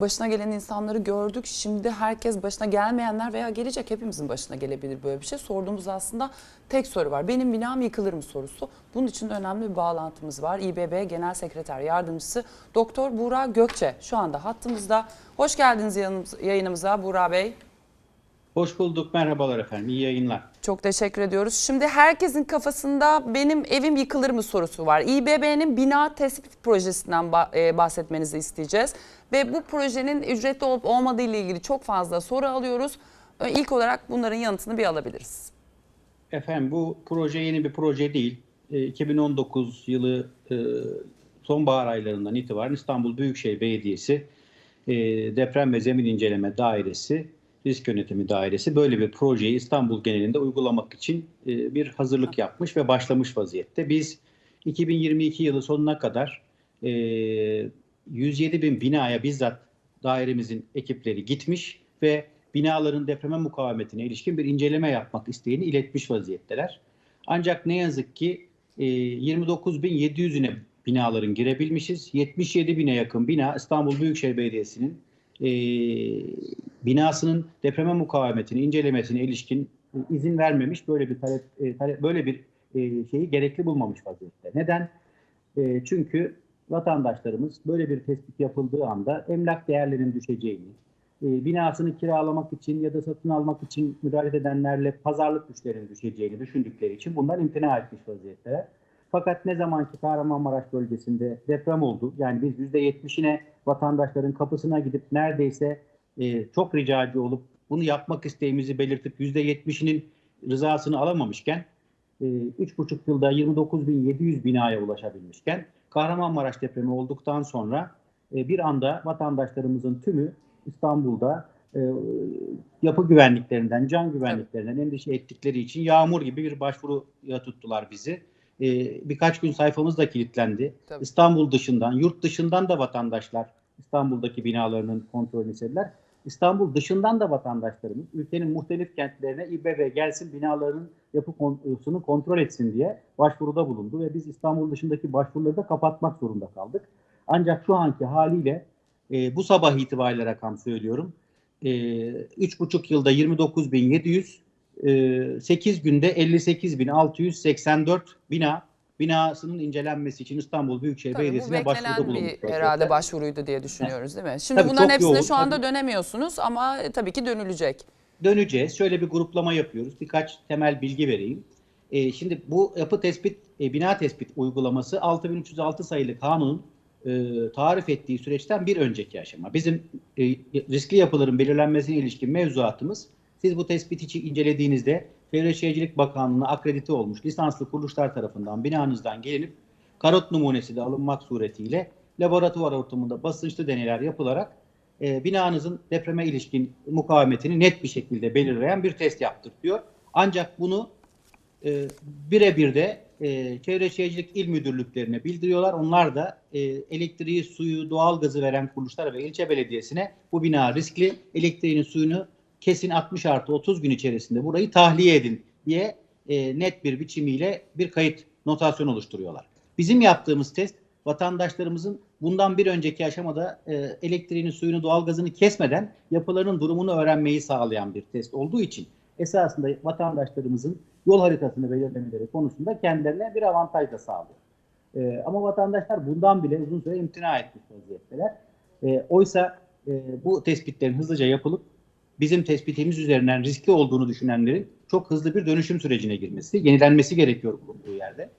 Başına gelen insanları gördük. Şimdi herkes başına gelmeyenler veya gelecek hepimizin başına gelebilir böyle bir şey. Sorduğumuz aslında tek soru var. Benim binam yıkılır mı sorusu. Bunun için önemli bir bağlantımız var. İBB Genel Sekreter Yardımcısı Doktor Buğra Gökçe şu anda hattımızda. Hoş geldiniz yayınımıza Buğra Bey. Hoş bulduk. Merhabalar efendim. İyi yayınlar. Çok teşekkür ediyoruz. Şimdi herkesin kafasında benim evim yıkılır mı sorusu var. İBB'nin bina tespit projesinden e, bahsetmenizi isteyeceğiz. Ve bu projenin ücretli olup olmadığı ile ilgili çok fazla soru alıyoruz. İlk olarak bunların yanıtını bir alabiliriz. Efendim bu proje yeni bir proje değil. E, 2019 yılı e, sonbahar aylarından itibaren İstanbul Büyükşehir Belediyesi e, Deprem ve Zemin İnceleme Dairesi, Risk Yönetimi Dairesi böyle bir projeyi İstanbul genelinde uygulamak için e, bir hazırlık yapmış ve başlamış vaziyette. Biz 2022 yılı sonuna kadar e, 107 bin binaya bizzat dairemizin ekipleri gitmiş ve binaların depreme mukavemetine ilişkin bir inceleme yapmak isteğini iletmiş vaziyetteler. Ancak ne yazık ki e, 29.700'üne binaların girebilmişiz. 77 bine yakın bina İstanbul Büyükşehir Belediyesi'nin e, binasının depreme mukavemetini incelemesine ilişkin e, izin vermemiş. Böyle bir talep, e, talep böyle bir e, şeyi gerekli bulmamış vaziyette. Neden? E, çünkü vatandaşlarımız böyle bir tespit yapıldığı anda emlak değerlerinin düşeceğini, e, binasını kiralamak için ya da satın almak için müdahale edenlerle pazarlık güçlerinin düşeceğini düşündükleri için bundan imtina etmiş vaziyetteler. Fakat ne zaman ki Kahramanmaraş bölgesinde deprem oldu, yani biz %70'ine vatandaşların kapısına gidip neredeyse e, çok ricacı olup bunu yapmak isteğimizi belirtip %70'inin rızasını alamamışken, e, 3,5 yılda 29.700 binaya ulaşabilmişken, Kahramanmaraş depremi olduktan sonra e, bir anda vatandaşlarımızın tümü İstanbul'da e, yapı güvenliklerinden, can güvenliklerinden endişe ettikleri için yağmur gibi bir başvuruya tuttular bizi. E, birkaç gün sayfamız da kilitlendi. Tabii. İstanbul dışından, yurt dışından da vatandaşlar İstanbul'daki binalarının kontrolünü istediler. İstanbul dışından da vatandaşlarımız ülkenin muhtelif kentlerine İBB gelsin binaların yapı konusunu kontrol etsin diye başvuruda bulundu ve biz İstanbul dışındaki başvuruları da kapatmak zorunda kaldık. Ancak şu anki haliyle e, bu sabah itibariyle rakam söylüyorum. E, 3,5 yılda 29.700, e, 8 günde 58.684 bina binasının incelenmesi için İstanbul Büyükşehir Tabii bu Belediyesi'ne başvuruda beklenen bulunduk. bir herhalde başvuruydu diye düşünüyoruz değil mi? Şimdi Tabii bunların hepsine yoğun, şu anda tabii. dönemiyorsunuz ama tabii ki dönülecek. döneceğiz. Şöyle bir gruplama yapıyoruz. Birkaç temel bilgi vereyim. E, şimdi bu yapı tespit, e, bina tespit uygulaması 6306 sayılı kanunun e, tarif ettiği süreçten bir önceki aşama. Bizim e, riskli yapıların belirlenmesine ilişkin mevzuatımız siz bu tespit için incelediğinizde Çevre Şehircilik Bakanlığı'na akredite olmuş lisanslı kuruluşlar tarafından binanızdan gelinip karot numunesi de alınmak suretiyle laboratuvar ortamında basınçlı deneyler yapılarak e, binanızın depreme ilişkin mukavemetini net bir şekilde belirleyen bir test yaptırtıyor. Ancak bunu e, birebir de e, Çevre Şehircilik İl Müdürlüklerine bildiriyorlar. Onlar da e, elektriği, suyu, doğalgazı veren kuruluşlara ve ilçe belediyesine bu bina riskli, elektriğini, suyunu kesin 60 artı 30 gün içerisinde burayı tahliye edin diye e, net bir biçimiyle bir kayıt notasyon oluşturuyorlar. Bizim yaptığımız test vatandaşlarımızın bundan bir önceki aşamada e, elektriğini, suyunu, doğalgazını kesmeden yapılarının durumunu öğrenmeyi sağlayan bir test olduğu için esasında vatandaşlarımızın yol haritasını belirlemeleri konusunda kendilerine bir avantaj da sağlıyor. E, ama vatandaşlar bundan bile uzun süre imtina etmiş vaziyetteler. E, oysa e, bu tespitlerin hızlıca yapılıp bizim tespitimiz üzerinden riskli olduğunu düşünenlerin çok hızlı bir dönüşüm sürecine girmesi, yenilenmesi gerekiyor bulunduğu yerde.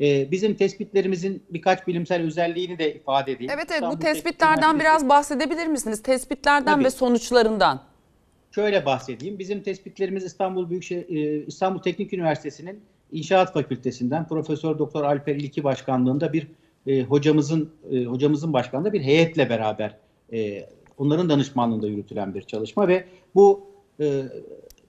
Ee, bizim tespitlerimizin birkaç bilimsel özelliğini de ifade edeyim. Evet evet bu İstanbul tespitlerden biraz bahsedebilir misiniz? Tespitlerden Tabii. ve sonuçlarından. Şöyle bahsedeyim. Bizim tespitlerimiz İstanbul Büyükşehir e, İstanbul Teknik Üniversitesi'nin İnşaat Fakültesinden Profesör Doktor Alper İlki başkanlığında bir e, hocamızın e, hocamızın başkanlığında bir heyetle beraber e, onların danışmanlığında yürütülen bir çalışma ve bu e,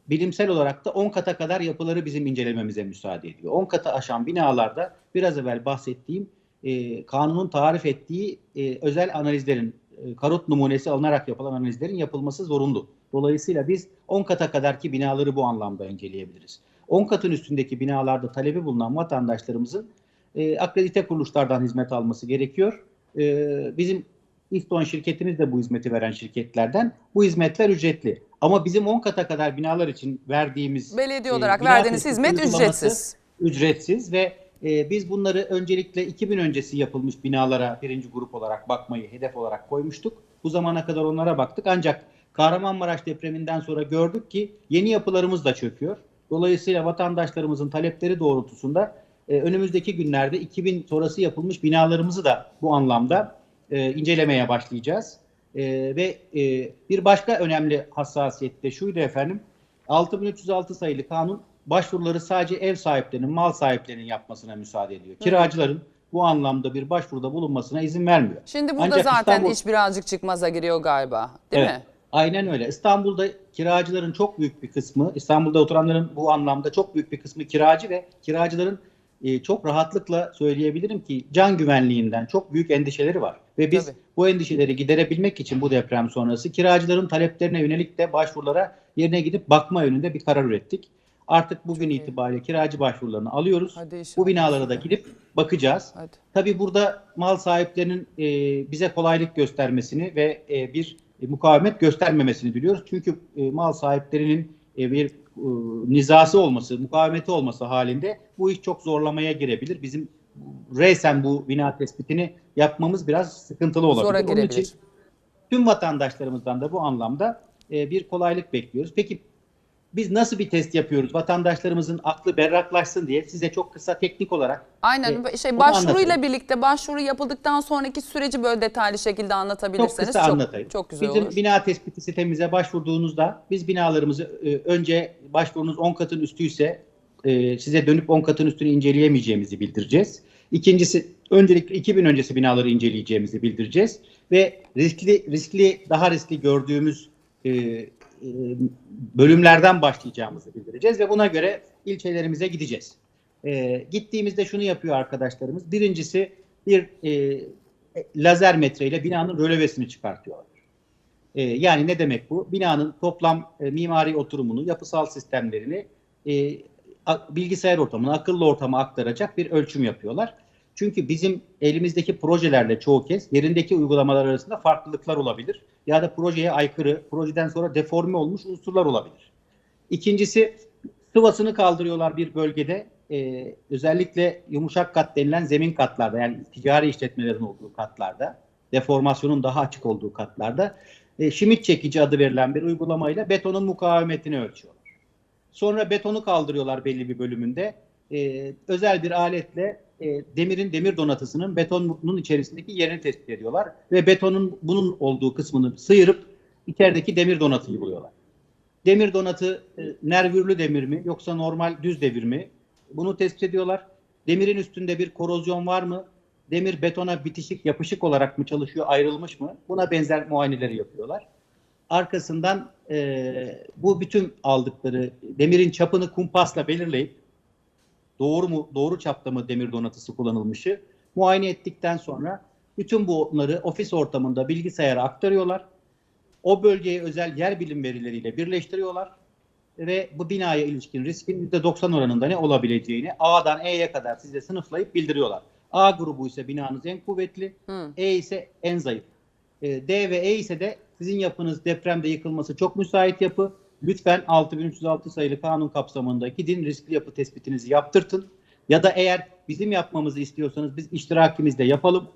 bilimsel olarak da 10 kata kadar yapıları bizim incelememize müsaade ediyor. 10 kata aşan binalarda biraz evvel bahsettiğim e, kanunun tarif ettiği e, özel analizlerin, e, karot numunesi alınarak yapılan analizlerin yapılması zorunlu. Dolayısıyla biz 10 kata kadarki binaları bu anlamda inceleyebiliriz. 10 katın üstündeki binalarda talebi bulunan vatandaşlarımızın e, akredite kuruluşlardan hizmet alması gerekiyor. E, bizim İston şirketimiz de bu hizmeti veren şirketlerden. Bu hizmetler ücretli. Ama bizim 10 kata kadar binalar için verdiğimiz Belediye e, olarak bina verdiğiniz hizmet ücretsiz. Ücretsiz ve e, biz bunları öncelikle 2000 öncesi yapılmış binalara birinci grup olarak bakmayı hedef olarak koymuştuk. Bu zamana kadar onlara baktık ancak Kahramanmaraş depreminden sonra gördük ki yeni yapılarımız da çöküyor. Dolayısıyla vatandaşlarımızın talepleri doğrultusunda e, önümüzdeki günlerde 2000 sonrası yapılmış binalarımızı da bu anlamda e, incelemeye başlayacağız. E, ve e, bir başka önemli hassasiyet de şuydu efendim. 6306 sayılı kanun başvuruları sadece ev sahiplerinin, mal sahiplerinin yapmasına müsaade ediyor. Kiracıların bu anlamda bir başvuruda bulunmasına izin vermiyor. Şimdi burada Ancak zaten İstanbul- iş birazcık çıkmaza giriyor galiba. Değil Evet, mi? Aynen öyle. İstanbul'da kiracıların çok büyük bir kısmı, İstanbul'da oturanların bu anlamda çok büyük bir kısmı kiracı ve kiracıların e, çok rahatlıkla söyleyebilirim ki can güvenliğinden çok büyük endişeleri var. Ve biz Tabii. bu endişeleri giderebilmek için bu deprem sonrası kiracıların taleplerine yönelik de başvurulara yerine gidip bakma yönünde bir karar ürettik. Artık bugün Çok iyi. itibariyle kiracı başvurularını alıyoruz. Bu binalara da gidip bakacağız. Hadi. Tabii burada mal sahiplerinin e, bize kolaylık göstermesini ve e, bir e, mukavemet göstermemesini diliyoruz. Çünkü e, mal sahiplerinin e, bir nizası olması, mukavemeti olması halinde bu iş çok zorlamaya girebilir. Bizim reysen bu bina tespitini yapmamız biraz sıkıntılı olabilir. Zora Onun girebilir. için tüm vatandaşlarımızdan da bu anlamda e, bir kolaylık bekliyoruz. Peki biz nasıl bir test yapıyoruz? Vatandaşlarımızın aklı berraklaşsın diye size çok kısa teknik olarak Aynen e, şey başvuruyla anlatayım. birlikte başvuru yapıldıktan sonraki süreci böyle detaylı şekilde Çok anlatabilirseniz kısa çok, anlatayım. çok güzel Bizim olur. bina tespiti sitemize başvurduğunuzda biz binalarımızı e, önce başvurunuz 10 katın üstüyse e, size dönüp 10 katın üstünü inceleyemeyeceğimizi bildireceğiz. İkincisi öncelikle 2000 öncesi binaları inceleyeceğimizi bildireceğiz ve riskli riskli daha riskli gördüğümüz e, e, bölümlerden başlayacağımızı bildireceğiz ve buna göre ilçelerimize gideceğiz. E, gittiğimizde şunu yapıyor arkadaşlarımız. Birincisi bir e, lazer metreyle binanın rölevesini çıkartıyorlar. E, yani ne demek bu? Binanın toplam mimari oturumunu, yapısal sistemlerini bilgisayar ortamına, akıllı ortama aktaracak bir ölçüm yapıyorlar. Çünkü bizim elimizdeki projelerle çoğu kez yerindeki uygulamalar arasında farklılıklar olabilir. Ya da projeye aykırı, projeden sonra deforme olmuş unsurlar olabilir. İkincisi sıvasını kaldırıyorlar bir bölgede. Ee, özellikle yumuşak kat denilen zemin katlarda yani ticari işletmelerin olduğu katlarda, deformasyonun daha açık olduğu katlarda e, şimit çekici adı verilen bir uygulamayla betonun mukavemetini ölçüyorlar. Sonra betonu kaldırıyorlar belli bir bölümünde. Ee, özel bir aletle e, demirin demir donatısının betonun içerisindeki yerini tespit ediyorlar ve betonun bunun olduğu kısmını sıyırıp içerideki demir donatıyı buluyorlar. Demir donatı e, nervürlü demir mi yoksa normal düz demir mi? Bunu tespit ediyorlar. Demirin üstünde bir korozyon var mı? Demir betona bitişik, yapışık olarak mı çalışıyor, ayrılmış mı? Buna benzer muayeneleri yapıyorlar. Arkasından e, bu bütün aldıkları demirin çapını kumpasla belirleyip doğru mu doğru çapta mı demir donatısı kullanılmışı muayene ettikten sonra bütün bunları ofis ortamında bilgisayara aktarıyorlar. O bölgeye özel yer bilim verileriyle birleştiriyorlar ve bu binaya ilişkin riskin %90 oranında ne olabileceğini A'dan E'ye kadar size sınıflayıp bildiriyorlar. A grubu ise binanız en kuvvetli, Hı. E ise en zayıf. E, D ve E ise de sizin yapınız depremde yıkılması çok müsait yapı. Lütfen 6306 sayılı kanun kapsamında gidin riskli yapı tespitinizi yaptırtın. Ya da eğer bizim yapmamızı istiyorsanız biz iştirakimizde yapalım.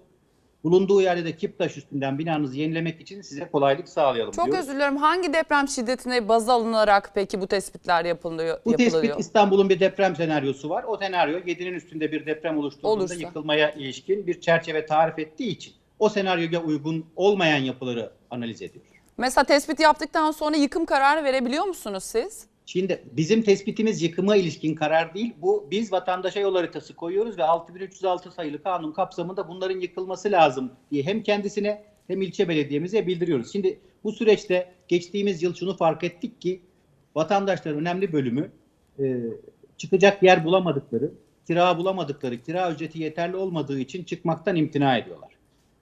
Bulunduğu yerde de Kiptaş üstünden binanızı yenilemek için size kolaylık sağlayalım Çok diyoruz. özür dilerim. Hangi deprem şiddetine baz alınarak peki bu tespitler yapılıyor? Bu yapılıyor? tespit İstanbul'un bir deprem senaryosu var. O senaryo 7'nin üstünde bir deprem oluşturduğunda Olursa. yıkılmaya ilişkin bir çerçeve tarif ettiği için o senaryoya uygun olmayan yapıları analiz ediyor. Mesela tespit yaptıktan sonra yıkım kararı verebiliyor musunuz siz? Şimdi bizim tespitimiz yıkıma ilişkin karar değil. Bu biz vatandaşa yol haritası koyuyoruz ve 6306 sayılı kanun kapsamında bunların yıkılması lazım diye hem kendisine hem ilçe belediyemize bildiriyoruz. Şimdi bu süreçte geçtiğimiz yıl şunu fark ettik ki vatandaşların önemli bölümü e, çıkacak yer bulamadıkları, kira bulamadıkları, kira ücreti yeterli olmadığı için çıkmaktan imtina ediyorlar.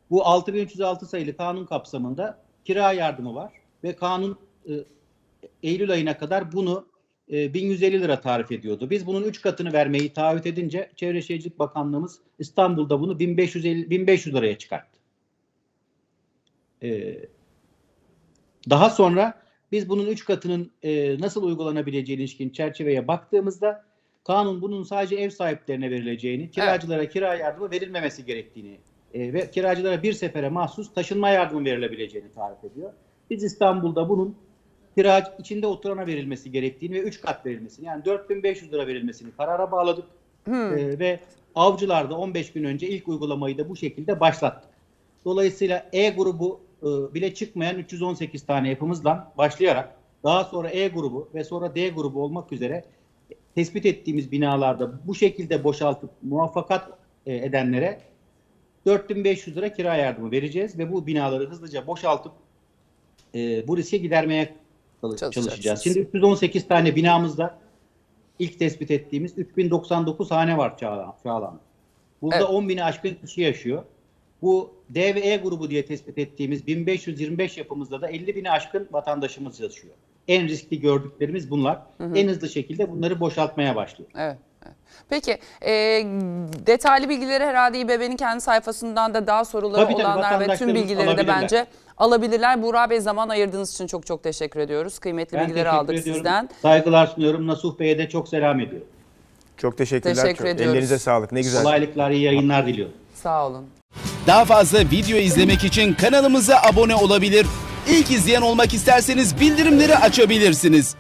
Bu 6306 sayılı kanun kapsamında kira yardımı var ve kanun e, Eylül ayına kadar bunu e, 1150 lira tarif ediyordu. Biz bunun 3 katını vermeyi taahhüt edince Çevre Şehircilik Bakanlığımız İstanbul'da bunu 1550 1500 liraya çıkarttı. E, daha sonra biz bunun üç katının e, nasıl uygulanabileceğine ilişkin çerçeveye baktığımızda kanun bunun sadece ev sahiplerine verileceğini, kiracılara kira yardımı verilmemesi gerektiğini e, ve kiracılara bir sefere mahsus taşınma yardımı verilebileceğini tarif ediyor. Biz İstanbul'da bunun kiracı içinde oturana verilmesi gerektiğini ve 3 kat verilmesini yani 4500 lira verilmesini karara bağladık. E, ve avcılarda 15 gün önce ilk uygulamayı da bu şekilde başlattık. Dolayısıyla E grubu e, bile çıkmayan 318 tane yapımızla başlayarak daha sonra E grubu ve sonra D grubu olmak üzere tespit ettiğimiz binalarda bu şekilde boşaltıp muvaffakat e, edenlere 4500 lira kira yardımı vereceğiz ve bu binaları hızlıca boşaltıp e, bu riske gidermeye çalışacağız. Şimdi 318 tane binamızda ilk tespit ettiğimiz 3099 hane var Çağlan. Çağlan. Burada Evet. 10 bini aşkın kişi yaşıyor. Bu D ve E grubu diye tespit ettiğimiz 1525 yapımızda da 50 bini aşkın vatandaşımız yaşıyor. En riskli gördüklerimiz bunlar. En hızlı şekilde bunları boşaltmaya başlıyor. Evet. Peki e, detaylı bilgileri herhalde İBB'nin kendi sayfasından da daha soruları Tabii tabii, olanlar ve tüm bilgileri de bence alabilirler. Buğra Bey zaman ayırdığınız için çok çok teşekkür ediyoruz. Kıymetli Ben bilgileri aldık ediyorum. sizden. Saygılar sunuyorum. Nasuh Bey'e de çok selam ediyorum. Çok teşekkürler. Teşekkür çok. ediyoruz. Ellerinize sağlık. Ne güzel. Kolaylıklar, iyi yayınlar diliyorum. Sağ olun. Daha fazla video izlemek için kanalımıza abone olabilir. İlk izleyen olmak isterseniz bildirimleri açabilirsiniz.